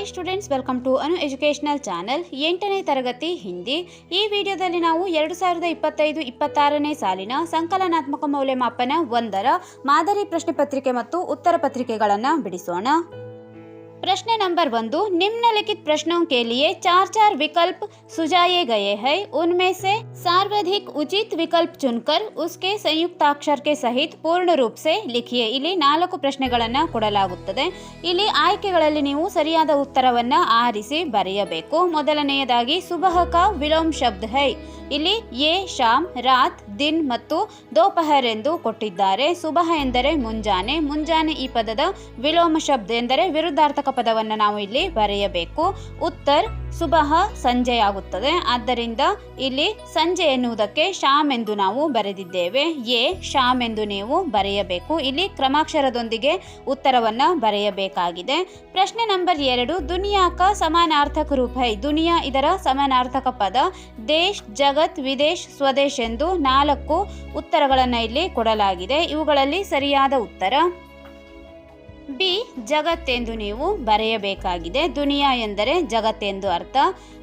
Hi students welcome to Anu educational channel ಎಂಟನೇ ತರಗತಿ ಹಿಂದಿ ಈ ವಿಡಿಯೋದಲ್ಲಿ ನಾವು ಎರಡು ಸಾವಿರದ ಇಪ್ಪತ್ತೈದು, ಇಪ್ಪತ್ತಾರನೇ ಸಾಲಿನ ಸಂಕಲನಾತ್ಮಕ ಮೌಲ್ಯಮಾಪನ ಒಂದರ ಮಾದರಿ ಪ್ರಶ್ನೆ ಪತ್ರಿಕೆ ಮತ್ತು ಉತ್ತರ ಪತ್ರಿಕೆಗಳನ್ನು ಬಿಡಿಸೋಣ. प्रश्न नंबर ಒಂದು निम्नलिखित प्रश्नों के लिए चार चार विकल्प सुझाए गए हैं उनमें से सर्वाधिक उचित विकल्प चुनकर उसके संयुक्ताक्षर के सहित ಪೂರ್ಣ ರೂಪ से लिखिए ಇಲ್ಲಿ ನಾಲ್ಕು ಪ್ರಶ್ನೆಗಳನ್ನು ಕೊಡಲಾಗುತ್ತದೆ ಇಲ್ಲಿ ಆಯ್ಕೆಗಳಲ್ಲಿ ನೀವು ಸರಿಯಾದ ಉತ್ತರವನ್ನ ಆರಿಸಿ ಬರೆಯಬೇಕು ಮೊದಲನೆಯದಾಗಿ ಸುಬಹ ಕಾ ವಿಲೋಮ್ ಶಬ್ದ ಹೈ ಇಲ್ಲಿ ಎ ಶಾಮ್ ರಾತ್ ದಿನ್ ಮತ್ತು ದೋಪಹರ್ ಎಂದು ಕೊಟ್ಟಿದ್ದಾರೆ ಸುಬಹ ಎಂದರೆ ಮುಂಜಾನೆ ಮುಂಜಾನೆ ಈ ಪದದ ವಿಲೋಮ ಶಬ್ದ ಎಂದರೆ ವಿರುದ್ಧಾರ್ಥಕ ಪದವನ್ನು ನಾವು ಇಲ್ಲಿ ಬರೆಯಬೇಕು. ಉತ್ತರ್, ಸುಬಹ ಸಂಜೆ ಆಗುತ್ತದೆ ಆದ್ದರಿಂದ ಇಲ್ಲಿ ಸಂಜೆ ಎನ್ನುವುದಕ್ಕೆ ಶಾಮ್ ಎಂದು ನಾವು ಬರೆದಿದ್ದೇವೆ. ಎ ಶಾಮ್ ಎಂದು ನೀವು ಬರೆಯಬೇಕು. ಇಲ್ಲಿ ಕ್ರಮಾಕ್ಷರದೊಂದಿಗೆ ಉತ್ತರವನ್ನು ಬರೆಯಬೇಕಾಗಿದೆ. ಪ್ರಶ್ನೆ ನಂಬರ್ ಎರಡು, ದುನಿಯಾಕ ಸಮಾನಾರ್ಥಕ ರೂಪ ದುನಿಯಾ ಇದರ ಸಮಾನಾರ್ಥಕ ಪದ. ದೇಶ್, ಜಗತ್, ವಿದೇಶ್, ಸ್ವದೇಶ್ ಎಂದು ನಾಲ್ಕು ಉತ್ತರಗಳನ್ನು ಇಲ್ಲಿ ಕೊಡಲಾಗಿದೆ. ಇವುಗಳಲ್ಲಿ ಸರಿಯಾದ ಉತ್ತರ ಬಿ ಜಗತ್ತೆಂದು ನೀವು ಬರೆಯಬೇಕಾಗಿದೆ. ದುನಿಯಾ ಎಂದರೆ ಜಗತ್ತೆಂದು ಅರ್ಥ.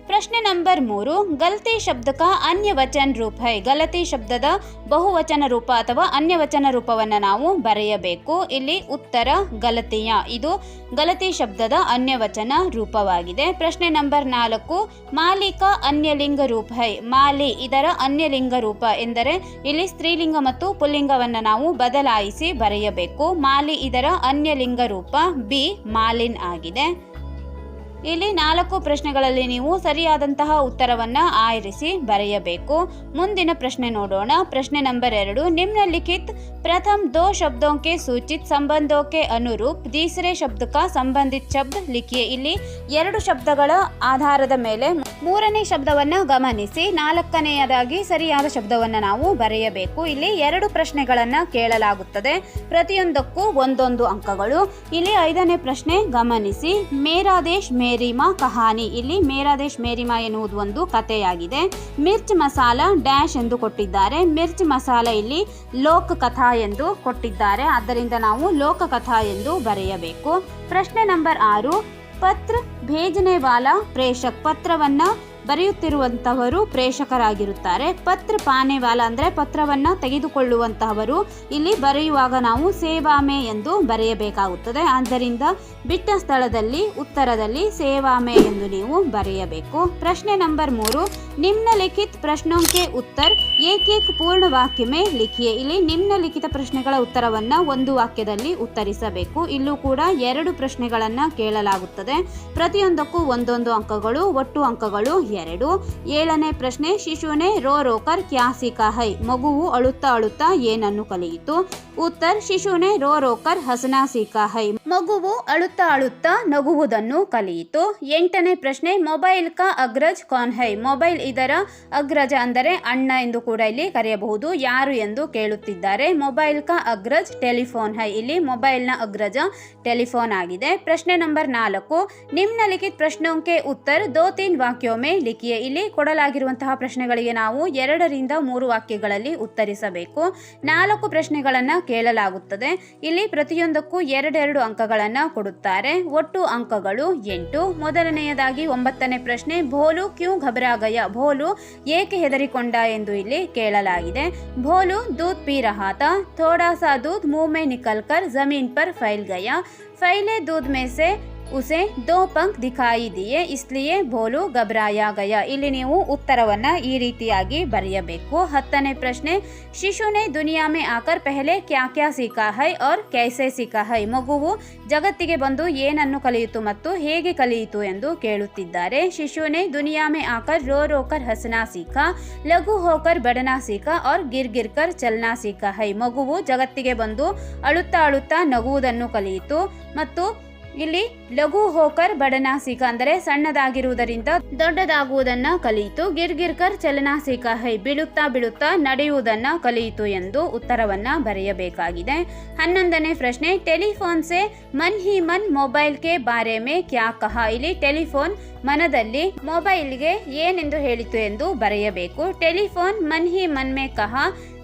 ಪ್ರಶ್ನೆ ನಂಬರ್ ಮೂರು, ಗಲ್ತಿ ಶಬ್ದಕ ಅನ್ಯ ವಚನ ರೂಪ ಹೈ, ಗಲತಿ ಶಬ್ದದ ಬಹುವಚನ ರೂಪ ಅಥವಾ ಅನ್ಯವಚನ ರೂಪವನ್ನು ನಾವು ಬರೆಯಬೇಕು. ಇಲ್ಲಿ ಉತ್ತರ ಗಲತಿಯ, ಇದು ಗಲತಿ ಶಬ್ದದ ಅನ್ಯವಚನ ರೂಪವಾಗಿದೆ. ಪ್ರಶ್ನೆ ನಂಬರ್ ನಾಲ್ಕು, ಮಾಲಿಕ ಅನ್ಯಲಿಂಗ ರೂಪ ಹೈ, ಮಾಲಿ ಇದರ ಅನ್ಯಲಿಂಗ ರೂಪ ಎಂದರೆ ಇಲ್ಲಿ ಸ್ತ್ರೀಲಿಂಗ ಮತ್ತು ಪುಲ್ಲಿಂಗವನ್ನು ನಾವು ಬದಲಾಯಿಸಿ ಬರೆಯಬೇಕು. ಮಾಲಿ ಇದರ ಅನ್ಯಲಿಂಗ ರೂಪ, ಬಿ, ಮಾಲಿನ್ ಆಗಿದೆ. ಇಲ್ಲಿ ನಾಲ್ಕು ಪ್ರಶ್ನೆಗಳಲ್ಲಿ ನೀವು ಸರಿಯಾದಂತಹ ಉತ್ತರವನ್ನು ಆರಿಸಿ ಬರೆಯಬೇಕು. ಮುಂದಿನ ಪ್ರಶ್ನೆ ನೋಡೋಣ. ಪ್ರಶ್ನೆ ನಂಬರ್ ಎರಡು. ನಿಮ್ನಲಿಖಿತ್ ಪ್ರಥಮ್ ದೋ ಶಬ್ದೋಂಕೆ ಸೂಚಿತ್ ಸಂಬಂಧೋಕೆ ಅನುರೂಪ್, ದೀಸರೆ ಶಬ್ದಕ ಸಂಬಂಧಿತ ಶಬ್ದ ಲಿಖಿಯೆ. ಇಲ್ಲಿ ಎರಡು ಶಬ್ದಗಳ ಆಧಾರದ ಮೇಲೆ ಮೂರನೇ ಶಬ್ದವನ್ನು ಗಮನಿಸಿ, ನಾಲ್ಕನೆಯದಾಗಿ ಸರಿಯಾದ ಶಬ್ದವನ್ನು ನಾವು ಬರೆಯಬೇಕು. ಇಲ್ಲಿ ಎರಡು ಪ್ರಶ್ನೆಗಳನ್ನು ಕೇಳಲಾಗುತ್ತದೆ. ಪ್ರತಿಯೊಂದಕ್ಕೂ ಒಂದೊಂದು ಅಂಕಗಳು. ಇಲ್ಲಿ ಐದನೇ ಪ್ರಶ್ನೆ ಗಮನಿಸಿ. ಮೇರಾದೇಶ್ ಮೇರಿಮಾ ಕಹಾನಿ. ಇಲ್ಲಿ ಮೇರಾದೇಶ್ ಮೇರಿಮಾ ಎನ್ನುವುದು ಒಂದು ಕಥೆಯಾಗಿದೆ. ಮಿರ್ಚ್ ಮಸಾಲ ಡ್ಯಾಶ್ ಎಂದು ಕೊಟ್ಟಿದ್ದಾರೆ. ಮಿರ್ಚ್ ಮಸಾಲ ಇಲ್ಲಿ ಲೋಕ ಕಥಾ ಎಂದು ಕೊಟ್ಟಿದ್ದಾರೆ. ಆದ್ದರಿಂದ ನಾವು ಲೋಕ ಕಥಾ ಎಂದು ಬರೆಯಬೇಕು. ಪ್ರಶ್ನೆ ನಂಬರ್ ಆರು. ಪತ್ರ ಭೇಜನೆ ವಾಲ ಪ್ರೇಷಕ್ ಪತ್ರವನ್ನ ಬರೆಯುತ್ತಿರುವಂತಹವರು ಪ್ರೇಷಕರಾಗಿರುತ್ತಾರೆ ಪತ್ರ ಪಾನೆವಾಲ ಅಂದರೆ ಪತ್ರವನ್ನ ತೆಗೆದುಕೊಳ್ಳುವಂತಹವರು ಇಲ್ಲಿ ಬರೆಯುವಾಗ ನಾವು ಸೇವಾಮೆ ಎಂದು ಬರೆಯಬೇಕಾಗುತ್ತದೆ. ಆದ್ದರಿಂದ ಬಿಟ್ಟ ಸ್ಥಳದಲ್ಲಿ, ಉತ್ತರದಲ್ಲಿ ಸೇವಾಮೆ ಎಂದು ನೀವು ಬರೆಯಬೇಕು. ಪ್ರಶ್ನೆ ನಂಬರ್ ಮೂರು, ನಿಮ್ನಲಿಖಿತ್ ಪ್ರಶ್ನೋಂಕೆ ಉತ್ತರ ಏಕೇಕ್ ಪೂರ್ಣ ವಾಕ್ಯಮೇ ಲಿಖಿಯೇ? ಇಲ್ಲಿ ನಿಮ್ನಲಿಖಿತ ಪ್ರಶ್ನೆಗಳ ಉತ್ತರವನ್ನ ಒಂದು ವಾಕ್ಯದಲ್ಲಿ ಉತ್ತರಿಸಬೇಕು. ಇಲ್ಲೂ ಕೂಡ ಎರಡು ಪ್ರಶ್ನೆಗಳನ್ನ ಕೇಳಲಾಗುತ್ತದೆ. ಪ್ರತಿಯೊಂದಕ್ಕೂ ಒಂದೊಂದು ಅಂಕಗಳು, ಒಟ್ಟು ಅಂಕಗಳು ಎರಡು. ಏಳನೇ ಪ್ರಶ್ನೆ, ಶಿಶುನೇ ರೋ ರೋಕರ್ ಕ್ಯಾ ಸಿಕಾ ಹೈ? ಮಗುವು ಅಳುತ್ತಾ ಅಳುತ್ತಾ ಏನನ್ನು ಕಲಿಯಿತು? ಉತ್ತರ್, ಶಿಶುನೇ ರೋ ರೋಕರ್ ಹಸನಾ ಸಿಕಾ ಹೈ? ಮಗುವು ಅಳುತ್ತಾ ಅಳುತ್ತಾ ನಗುವುದನ್ನು ಕಲಿಯಿತು. ಎಂಟನೇ ಪ್ರಶ್ನೆ, ಮೊಬೈಲ್ ಕಾ ಅಗ್ರಜ್ ಕಾನ್ ಹೈ? ಮೊಬೈಲ್ ಇದರ ಅಗ್ರಜ ಅಂದರೆ ಅಣ್ಣ ಎಂದು ಕೂಡ ಇಲ್ಲಿ ಕರೆಯಬಹುದು. ಯಾರು ಎಂದು ಕೇಳುತ್ತಿದ್ದಾರೆ. ಮೊಬೈಲ್ ಕಾ ಅಗ್ರಜ್ ಟೆಲಿಫೋನ್ ಹೈ? ಇಲ್ಲಿ ಮೊಬೈಲ್ನ ಅಗ್ರಜ ಟೆಲಿಫೋನ್ ಆಗಿದೆ. ಪ್ರಶ್ನೆ ನಂಬರ್ ನಾಲ್ಕು, ನಿಮ್ನಲಿಖಿತ ಪ್ರಶ್ನೋಂಕೆ ಉತ್ತರ ದೋ ತೀನ್ ವಾಕ್ಯೋಮೆ ಲಿಖಿಯ. ಇಲ್ಲಿ ಕೊಡಲಾಗಿರುವಂತಹ ಪ್ರಶ್ನೆಗಳಿಗೆ ನಾವು ಎರಡರಿಂದ ಮೂರು ವಾಕ್ಯಗಳಲ್ಲಿ ಉತ್ತರಿಸಬೇಕು. ನಾಲ್ಕು ಪ್ರಶ್ನೆಗಳನ್ನು ಕೇಳಲಾಗುತ್ತದೆ. ಇಲ್ಲಿ ಪ್ರತಿಯೊಂದಕ್ಕೂ ಎರಡೆರಡು ಅಂಕಗಳನ್ನು ಕೊಡುತ್ತಾರೆ. ಒಟ್ಟು ಅಂಕಗಳು ಎಂಟು. ಮೊದಲನೆಯದಾಗಿ ಒಂಬತ್ತನೇ ಪ್ರಶ್ನೆ, ಭೋಲು ಕ್ಯೂ ಘಬರಾಗಯ ಭೋಲು ಏಕೆ ಹೆದರಿಕೊಂಡ ಎಂದು ಇಲ್ಲಿ ಕೇಳಲಾಗಿದೆ. ಭೋಲು ದೂದ್ ಪಿ ರಹಾತ ಥೋಡಾ ಸಾ ದೂತ್ ಮೂಮೆ ನಿಕಲ್ಕರ್ ಜಮೀನ್ ಪರ್ ಫೈಲ್ ಗಯ ಫೈಲೆ ದೂದ್ ಮೇಸೆ ಉಸೆ ದೋ ಪಂಕ್ ದಿಖಾಯಿ ದಿಯೆ, ಇಸ್ಲಿಯೇ ಬೋಲು ಗಬ್ರಾಯ ಗಯ ಇಲ್ಲಿ ನೀವು ಉತ್ತರವನ್ನ ಈ ರೀತಿಯಾಗಿ ಬರೆಯಬೇಕು. ಹತ್ತನೇ ಪ್ರಶ್ನೆ, ಶಿಶುನೆ ದುನಿಯಾ ಮೇ ಆಕರ್ ಪೆಹಲೆ ಕ್ಯಾ ಕ್ಯಾ ಸಿಕಾ ಹೈ ಔರ್ ಕೈಸೆ ಸಿಕಾ ಹೈ? ಮಗುವು ಜಗತ್ತಿಗೆ ಬಂದು ಏನನ್ನು ಕಲಿಯಿತು ಮತ್ತು ಹೇಗೆ ಕಲಿಯಿತು ಎಂದು ಕೇಳುತ್ತಿದ್ದಾರೆ. ಶಿಶುನೆ ದುನಿಯಾ ಮೇ ಆಕರ್ ರೋ ರೋಕರ್ ಹಸನಾ ಸಿಕಾ, ಲಘು ಹೋಕರ್ ಬಡನಾ ಸಿಕಾ ಔರ್ ಗಿರ್ ಗಿರ್ಕರ್ ಚಲನಾ ಸಿಕಾ ಹೈ? ಮಗುವು ಜಗತ್ತಿಗೆ ಬಂದು ಅಳುತ್ತಾ ಅಳುತ್ತಾ ನಗುವುದನ್ನು ಕಲಿಯಿತು ಮತ್ತು ಇಲ್ಲಿ ಲಘು ಹೋಕರ್ ಬಡನಾಸಿಕ ಅಂದರೆ ಸಣ್ಣದಾಗಿರುವುದರಿಂದ ದೊಡ್ಡದಾಗುವುದನ್ನ ಕಲಿಯಿತು. ಗಿರ್ಗಿರ್ಕರ್ ಚಲನಾಸಿಕ ಹೈ ಬೀಳುತ್ತಾ ಬೀಳುತ್ತಾ ನಡೆಯುವುದನ್ನ ಕಲಿಯಿತು ಎಂದು ಉತ್ತರವನ್ನ ಬರೆಯಬೇಕಾಗಿದೆ. ಹನ್ನೊಂದನೇ ಪ್ರಶ್ನೆ, ಟೆಲಿಫೋನ್ ಸೆ ಮನ್ ಹಿ ಮನ್ ಮೊಬೈಲ್ ಕೆ ಬಾರೆ ಮೇ ಕ್ಯಾ ಕಹ? ಇಲ್ಲಿ ಟೆಲಿಫೋನ್ ಮನದಲ್ಲಿ ಮೊಬೈಲ್ಗೆ ಏನೆಂದು ಹೇಳಿತು ಎಂದು ಬರೆಯಬೇಕು. ಟೆಲಿಫೋನ್ ಮನ್ ಹಿ ಮನ್ ಮೇ ಕಹ?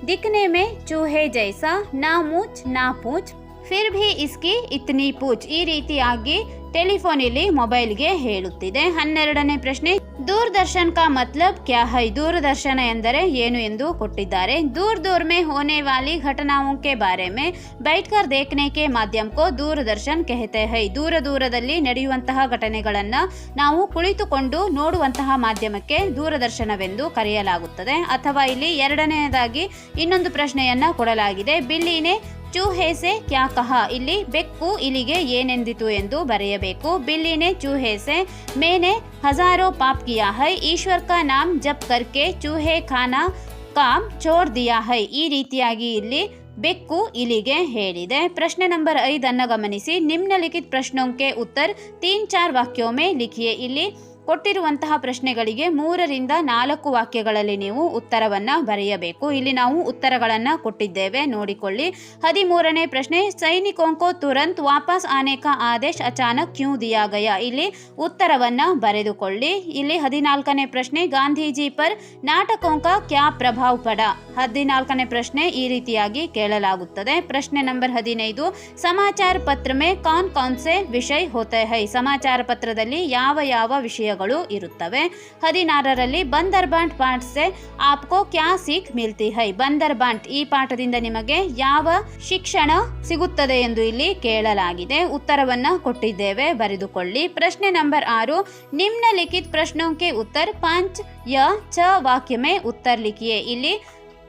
ದಿಕ್ನೆ ಮೇ ಚೂಹೆ ಜೈಸಾ, ನಾ ಮೂಚ್ ನಾ ಪೂಚ್ ಫಿರ್ ಭಿ ಇಸ್ಕಿ ಇತ್ನಿ ಪೂಚ್ ಈ ರೀತಿಯಾಗಿ ಟೆಲಿಫೋನ್ ಇಲ್ಲಿ ಮೊಬೈಲ್ಗೆ ಹೇಳುತ್ತಿದೆ. ಹನ್ನೆರಡನೇ ಪ್ರಶ್ನೆ ದೂರದರ್ಶನ್ ಕಾ ಮತ್ಲಬ್ ಕ್ಯಾ ಹೈ? ದೂರದರ್ಶನ ಎಂದರೆ ಏನು ಎಂದು ಕೊಟ್ಟಿದ್ದಾರೆ. ದೂರ್ ದೂರ್ ಮೇ ಹೋನೆ ವಾಲಿ ಘಟನಾओं के ಬಾರೆ ಮೇ, ಬೈಟ್ಕರ್ देखने के ಮಾಧ್ಯಮ ಕೋ ದೂರದರ್ಶನ್ ಕೆಹತೆ ಹೈ? ದೂರ ದೂರದಲ್ಲಿ ನಡೆಯುವಂತಹ ಘಟನೆಗಳನ್ನು ನಾವು ಕುಳಿತುಕೊಂಡು ನೋಡುವಂತಹ ಮಾಧ್ಯಮಕ್ಕೆ ದೂರದರ್ಶನವೆಂದು ಕರೆಯಲಾಗುತ್ತದೆ. ಅಥವಾ ಇಲ್ಲಿ ಎರಡನೆಯದಾಗಿ ಇನ್ನೊಂದು ಪ್ರಶ್ನೆಯನ್ನ ಕೊಡಲಾಗಿದೆ. ಬಿಲ್ಲಿನೇ ಚೂಹೇಸೆ ಕ್ಯಾ ಕಹ? ಇಲ್ಲಿ ಬೆಕ್ಕು ಇಲ್ಲಿಗೆ ಏನೆಂದಿತು ಎಂದು ಬರೆಯಬೇಕು ಬಿಲ್ಲಿನೆ ಚೂಹೇಸೆ ಮೇನೆ ಹಜಾರೋ ಪಾಪ್ ಕಿಯಾ ಹೈ ಈಶ್ವರ್ ಕಾ ನಾಮ್ ಜಪ್ ಕರ್ಕೆ ಚೂಹೆ ಖಾನಾ ಕಾಮ್ ಚೋರ್ ದಿಯಾ ಹೈ ಈ ರೀತಿಯಾಗಿ ಇಲ್ಲಿ ಬೆಕ್ಕು ಇಲಿಗೆ ಹೇಳಿದೆ ಪ್ರಶ್ನೆ ನಂಬರ್ ಐದನ್ನು ಗಮನಿಸಿ ನಿಮ್ನಲಿಖಿತ ಪ್ರಶ್ನೋಂಕೆ ಉತ್ತರ ತೀನ್ ಚಾರ್ ವಾಕ್ಯೋ ಮೇ ಲಿಖಿಯೆ ಇಲ್ಲಿ ಕೊಟ್ಟಿರುವಂತಹ ಪ್ರಶ್ನೆಗಳಿಗೆ ಮೂರರಿಂದ ನಾಲ್ಕು ವಾಕ್ಯಗಳಲ್ಲಿ ನೀವು ಉತ್ತರವನ್ನ ಬರೆಯಬೇಕು. ಇಲ್ಲಿ ನಾವು ಉತ್ತರಗಳನ್ನ ಕೊಟ್ಟಿದ್ದೇವೆ. ನೋಡಿಕೊಳ್ಳಿ. ಹದಿಮೂರನೇ ಪ್ರಶ್ನೆ ಸೈನಿಕೋಂಕೋ ತುರಂತ್ ವಾಪಸ್ ಆನೇಕ ಆದೇಶ ಅಚಾನಕ್ ಕ್ಯೂ ದಿಯಾಗಯ? ಇಲ್ಲಿ ಉತ್ತರವನ್ನ ಬರೆದುಕೊಳ್ಳಿ. ಇಲ್ಲಿ ಹದಿನಾಲ್ಕನೇ ಪ್ರಶ್ನೆ, ಗಾಂಧೀಜಿ ಪರ್ ನಾಟಕೋಂಕ ಕ್ಯಾ ಪ್ರಭಾವ್ ಪಡ? ಹದಿನಾಲ್ಕನೇ ಪ್ರಶ್ನೆ ಈ ರೀತಿಯಾಗಿ ಕೇಳಲಾಗುತ್ತದೆ. ಪ್ರಶ್ನೆ ನಂಬರ್ ಹದಿನೈದು, ಸಮಾಚಾರ ಪತ್ರ ಮೇ ಕಾನ್ ಕಾನ್ಸೆ ವಿಷಯ ಹೋತೆ ಹೈ? ಸಮಾಚಾರ ಪತ್ರದಲ್ಲಿ ಯಾವ ಯಾವ ಸೌಲಭ್ಯಗಳು ಇರುತ್ತವೆ. ಹದಿನಾರರಲ್ಲಿ ಬಂದರ್ಬಾಂಟ್ ಪಾಠ ಸೆ ಆಪ್ಕೋ ಕ್ಯಾ ಸಿಖ್ ಮಿಲ್ತಿ ಹೈ. ಬಂದರ್ ಬಾಂಟ್ ಈ ಪಾಠದಿಂದ ನಿಮಗೆ ಯಾವ ಶಿಕ್ಷಣ ಸಿಗುತ್ತದೆ ಎಂದು ಇಲ್ಲಿ ಕೇಳಲಾಗಿದೆ. ಉತ್ತರವನ್ನು ಕೊಟ್ಟಿದ್ದೇವೆ. ಬರೆದುಕೊಳ್ಳಿ. ಪ್ರಶ್ನೆ ನಂಬರ್ ಆರು. ನಿಮ್ನ ಲಿಖಿತ್ ಪ್ರಶ್ನೋಂಕೆ ಉತ್ತರ ಪಾಂಚ್ ಯ ಚ ವಾಕ್ಯಮೆ ಉತ್ತರ ಲಿಖಿಯೇ. ಇಲ್ಲಿ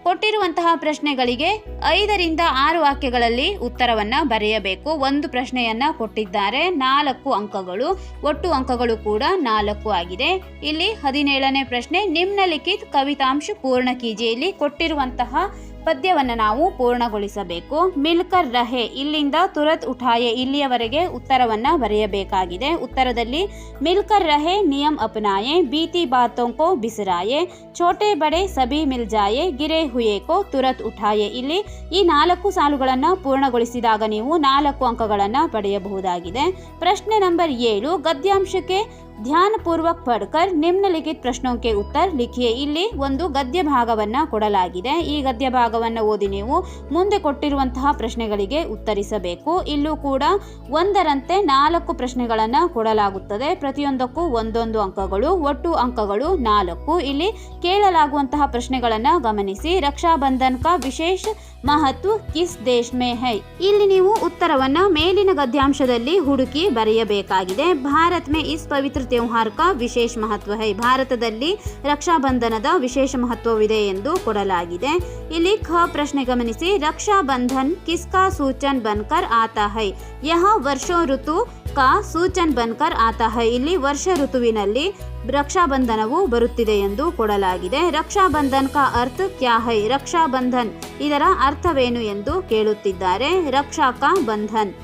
ಕೊಟ್ಟಿರುವಂತಹ ಪ್ರಶ್ನೆಗಳಿಗೆ ಐದರಿಂದ ಆರು ವಾಕ್ಯಗಳಲ್ಲಿ ಉತ್ತರವನ್ನ ಬರೆಯಬೇಕು. ಒಂದು ಪ್ರಶ್ನೆಯನ್ನ ಕೊಟ್ಟಿದ್ದಾರೆ. ನಾಲ್ಕು ಅಂಕಗಳು. ಒಟ್ಟು ಅಂಕಗಳು ಕೂಡ ನಾಲ್ಕು ಆಗಿದೆ. ಇಲ್ಲಿ ಹದಿನೇಳನೇ ಪ್ರಶ್ನೆ, ನಿಮ್ನಲಿಖಿತ್ ಕವಿತಾಂಶ ಪೂರ್ಣ ಕಿಜಿಯಲ್ಲಿ ಕೊಟ್ಟಿರುವಂತಹ ಪದ್ಯವನ್ನು ನಾವು ಪೂರ್ಣಗೊಳಿಸಬೇಕು. ಮಿಲ್ಕರ್ ರಹೆ ಇಲ್ಲಿಂದ ತುರತ್ ಉಠಾಯೆ ಇಲ್ಲಿಯವರೆಗೆ ಉತ್ತರವನ್ನು ಬರೆಯಬೇಕಾಗಿದೆ. ಉತ್ತರದಲ್ಲಿ, ಮಿಲ್ಕರ್ ರಹೆ ನಿಯಮ್ ಅಪನಾಯೆ ಬೀತಿ ಬಾತೋಂಕೋ ಬಿಸಿರಾಯೆ, ಛೋಟೆ ಬಡೆ ಸಭಿ ಮಿಲ್ಜಾಯೆ, ಗಿರೆ ಹುಯೇಕೋ ತುರತ್ ಉಠಾಯೆ ಇಲ್ಲಿ ಈ ನಾಲ್ಕು ಸಾಲುಗಳನ್ನು ಪೂರ್ಣಗೊಳಿಸಿದಾಗ ನೀವು ನಾಲ್ಕು ಅಂಕಗಳನ್ನು ಪಡೆಯಬಹುದಾಗಿದೆ. ಪ್ರಶ್ನೆ ನಂಬರ್ ಏಳು, ಗದ್ಯಾಂಶಕ್ಕೆ ಧ್ಯಾನಪೂರ್ವಕ್ ಪಡ್ಕರ್ ನಿಮ್ನಲಿಖಿತ ಪ್ರಶ್ನೋಂಕೆ ಉತ್ತರ ಲಿಖಿಯೆ. ಇಲ್ಲಿ ಒಂದು ಗದ್ಯ ಭಾಗವನ್ನ ಕೊಡಲಾಗಿದೆ. ಈ ಗದ್ಯ ಭಾಗವನ್ನು ಓದಿ ನೀವು ಮುಂದೆ ಕೊಟ್ಟಿರುವಂತಹ ಪ್ರಶ್ನೆಗಳಿಗೆ ಉತ್ತರಿಸಬೇಕು. ಇಲ್ಲೂ ಕೂಡ ಒಂದರಂತೆ ನಾಲ್ಕು ಪ್ರಶ್ನೆಗಳನ್ನು ಕೊಡಲಾಗುತ್ತದೆ. ಪ್ರತಿಯೊಂದಕ್ಕೂ ಒಂದೊಂದು ಅಂಕಗಳು, ಒಟ್ಟು ಅಂಕಗಳು ನಾಲ್ಕು. ಇಲ್ಲಿ ಕೇಳಲಾಗುವಂತಹ ಪ್ರಶ್ನೆಗಳನ್ನು ಗಮನಿಸಿ. ರಕ್ಷಾ ಬಂಧನ್ ಕಾ ವಿಶೇಷ ಮಹತ್ವ ಕಿಸ್ ದೇಶ್ ಮೇ ಹೈ. ಇಲ್ಲಿ ನೀವು ಉತ್ತರವನ್ನ ಮೇಲಿನ ಗದ್ಯಾಂಶದಲ್ಲಿ ಹುಡುಕಿ ಬರೆಯಬೇಕಾಗಿದೆ. ಭಾರತ್ ಮೇ ಇಸ್ ಪವಿತ್ರ ತ್ಯೋಹಾರ್ ಕಾ ವಿಶೇಷ ಮಹತ್ವ ಹೈ. ಭಾರತದಲ್ಲಿ ರಕ್ಷಾ ಬಂಧನದ ವಿಶೇಷ ಮಹತ್ವವಿದೆ ಎಂದು ಕೊಡಲಾಗಿದೆ. ಇಲ್ಲಿ ಖ ಪ್ರಶ್ನೆ ಗಮನಿಸಿ, ರಕ್ಷಾ ಬಂಧನ್ ಕಿಸ್ಕಾ ಸೂಚನ್ ಬನ್ಕರ್ ಆತ ಹೈ. ಯಹ ವರ್ಷೋ ಋತು ಕಾ ಸೂಚನ್ ಬನ್ಕರ್ ಆತಾ ಇಲ್ಲಿ ವರ್ಷ ಋತುವಿನಲ್ಲಿ ರಕ್ಷಾಬಂಧನವು ಬರುತ್ತಿದೆ ಎಂದು ಕೊಡಲಾಗಿದೆ. ರಕ್ಷಾಬಂಧನ್ ಕಾ ಅರ್ಥ ಕ್ಯಾ ಹೈ? ರಕ್ಷಾಬಂಧನ್ ಇದರ ಅರ್ಥವೇನು ಎಂದು ಕೇಳುತ್ತಿದ್ದಾರೆ. ರಕ್ಷಾ ಕಾ ಬಂಧನ್.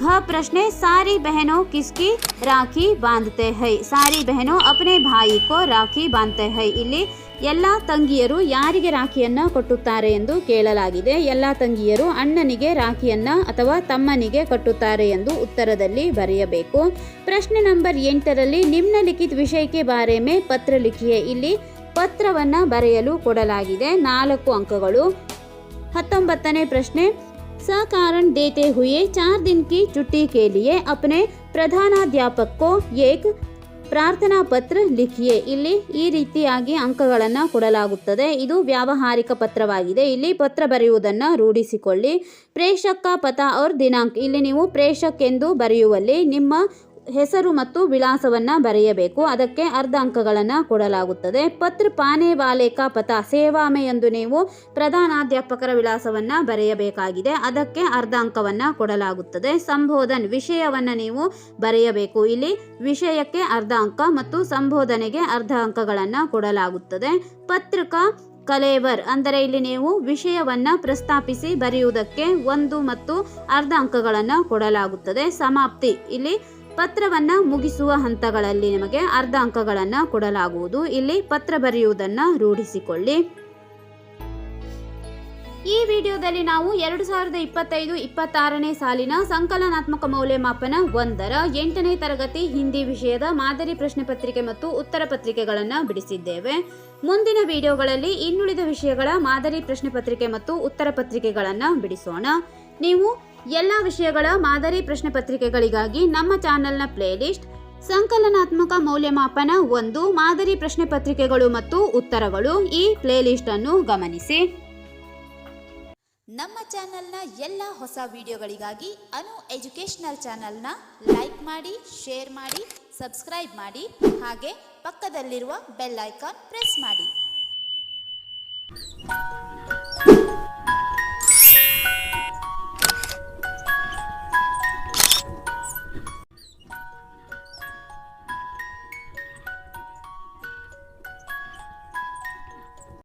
घ प्रश्न सारी बहनों किसकी राखी बांधते हैं सारी बहनों अपने भाई को राखी बांधते हैं ಇಲ್ಲಿ ಎಲ್ಲ ತಂಗಿಯರು ಯಾರಿಗೆ ರಾಖಿಯನ್ನ ಕಟ್ಟುತ್ತಾರೆ ಎಂದು ಕೇಳಲಾಗಿದೆ ಎಲ್ಲ ತಂಗಿಯರು ಅಣ್ಣನಿಗೆ ರಾಖಿಯನ್ನ ಅಥವಾ ತಮ್ಮನಿಗೆ ಕಟ್ಟುತ್ತಾರೆ ಎಂದು ಉತ್ತರದಲ್ಲಿ ಬರೆಯಬೇಕು ಪ್ರಶ್ನೆ ನಂಬರ್ ಎಂಟರಲ್ಲಿ ನಿಮ್ನಲಿಖಿತ ವಿಷಯಕ್ಕೆ ಬಾರೆ ಮೇ ಪತ್ರ ಲಿಖಿಯೆ ಇಲ್ಲಿ ಪತ್ರವನ್ನ ಬರೆಯಲು ಕೊಡಲಾಗಿದೆ ನಾಲ್ಕು ಅಂಕಗಳು ಹತ್ತೊಂಬತ್ತನೇ ಪ್ರಶ್ನೆ स कारण देते हुए चार दिन की छुट्टी के लिए अपने प्रधानाध्यापक को एक ಪ್ರಾರ್ಥನಾ ಪತ್ರ ಲಿಖಿಯೆ ಇಲ್ಲಿ ಈ ರೀತಿಯಾಗಿ ಅಂಕಗಳನ್ನು ಕೊಡಲಾಗುತ್ತದೆ ಇದು ವ್ಯಾವಹಾರಿಕ ಪತ್ರವಾಗಿದೆ ಇಲ್ಲಿ ಪತ್ರ ಬರೆಯುವುದನ್ನು ರೂಢಿಸಿಕೊಳ್ಳಿ ಪ್ರೇಷಕ ಪಥ ಅವ್ರ ದಿನಾಂಕ ಇಲ್ಲಿ ನೀವು ಪ್ರೇಷಕ್ ಎಂದು ಬರೆಯುವಲ್ಲಿ ನಿಮ್ಮ ಹೆಸರು ಮತ್ತು ವಿಳಾಸವನ್ನು ಬರೆಯಬೇಕು. ಅದಕ್ಕೆ ಅರ್ಧ ಅಂಕಗಳನ್ನು ಕೊಡಲಾಗುತ್ತದೆ. ಪತ್ರ ಪಾನೆ ಬಾಲೇಕ ಕಾ ಪಥ ಸೇವಾಮೆ ಎಂದು ನೀವು ಪ್ರಧಾನಾಧ್ಯಾಪಕರ ವಿಳಾಸವನ್ನು ಬರೆಯಬೇಕಾಗಿದೆ. ಅದಕ್ಕೆ ಅರ್ಧ ಅಂಕವನ್ನು ಕೊಡಲಾಗುತ್ತದೆ. ಸಂಬೋಧನ್ ವಿಷಯವನ್ನು ನೀವು ಬರೆಯಬೇಕು. ಇಲ್ಲಿ ವಿಷಯಕ್ಕೆ ಅರ್ಧ ಅಂಕ ಮತ್ತು ಸಂಬೋಧನೆಗೆ ಅರ್ಧ ಅಂಕಗಳನ್ನು ಕೊಡಲಾಗುತ್ತದೆ. ಪತ್ರಿಕ ಕಲೇವರ್ ಅಂದರೆ ಇಲ್ಲಿ ನೀವು ವಿಷಯವನ್ನ ಪ್ರಸ್ತಾಪಿಸಿ ಬರೆಯುವುದಕ್ಕೆ ಒಂದು ಮತ್ತು ಅರ್ಧ ಅಂಕಗಳನ್ನು ಕೊಡಲಾಗುತ್ತದೆ. ಸಮಾಪ್ತಿ. ಇಲ್ಲಿ ಪತ್ರವನ್ನ ಮುಗಿಸುವ ಹಂತಗಳಲ್ಲಿ ನಿಮಗೆ ಅರ್ಧ ಅಂಕಗಳನ್ನು ಕೊಡಲಾಗುವುದು. ಇಲ್ಲಿ ಪತ್ರ ಬರೆಯುವುದನ್ನು ರೂಢಿಸಿಕೊಳ್ಳಿ. ಈ ವಿಡಿಯೋದಲ್ಲಿ ನಾವು ಎರಡು ಸಾವಿರದ ಇಪ್ಪತ್ತೈದು ಇಪ್ಪತ್ತಾರನೇ ಸಾಲಿನ ಸಂಕಲನಾತ್ಮಕ ಮೌಲ್ಯಮಾಪನ ಒಂದರ ಎಂಟನೇ ತರಗತಿ ಹಿಂದಿ ವಿಷಯದ ಮಾದರಿ ಪ್ರಶ್ನೆ ಪತ್ರಿಕೆ ಮತ್ತು ಉತ್ತರ ಪತ್ರಿಕೆಗಳನ್ನು ಬಿಡಿಸಿದ್ದೇವೆ. ಮುಂದಿನ ವಿಡಿಯೋಗಳಲ್ಲಿ ಇನ್ನುಳಿದ ವಿಷಯಗಳ ಮಾದರಿ ಪ್ರಶ್ನೆ ಪತ್ರಿಕೆ ಮತ್ತು ಉತ್ತರ ಪತ್ರಿಕೆಗಳನ್ನು ಬಿಡಿಸೋಣ. ನೀವು ಎಲ್ಲ ವಿಷಯಗಳ ಮಾದರಿ ಪ್ರಶ್ನೆ ಪತ್ರಿಕೆಗಳಿಗಾಗಿ ನಮ್ಮ ಚಾನೆಲ್ನ ಪ್ಲೇಲಿಸ್ಟ್ ಸಂಕಲನಾತ್ಮಕ ಮೌಲ್ಯಮಾಪನ ಒಂದು, ಮಾದರಿ ಪ್ರಶ್ನೆ ಪತ್ರಿಕೆಗಳು ಮತ್ತು ಉತ್ತರಗಳು ಈ ಪ್ಲೇಲಿಸ್ಟ್ ಅನ್ನು ಗಮನಿಸಿ. ನಮ್ಮ ಚಾನೆಲ್ನ ಎಲ್ಲ ಹೊಸ ವಿಡಿಯೋಗಳಿಗಾಗಿ ಅನು ಎಜುಕೇಷನಲ್ ಚಾನೆಲ್ನ ಲೈಕ್ ಮಾಡಿ, ಶೇರ್ ಮಾಡಿ, ಸಬ್ಸ್ಕ್ರೈಬ್ ಮಾಡಿ, ಹಾಗೆ ಪಕ್ಕದಲ್ಲಿರುವ ಬೆಲ್ ಐಕಾನ್ ಪ್ರೆಸ್ ಮಾಡಿ.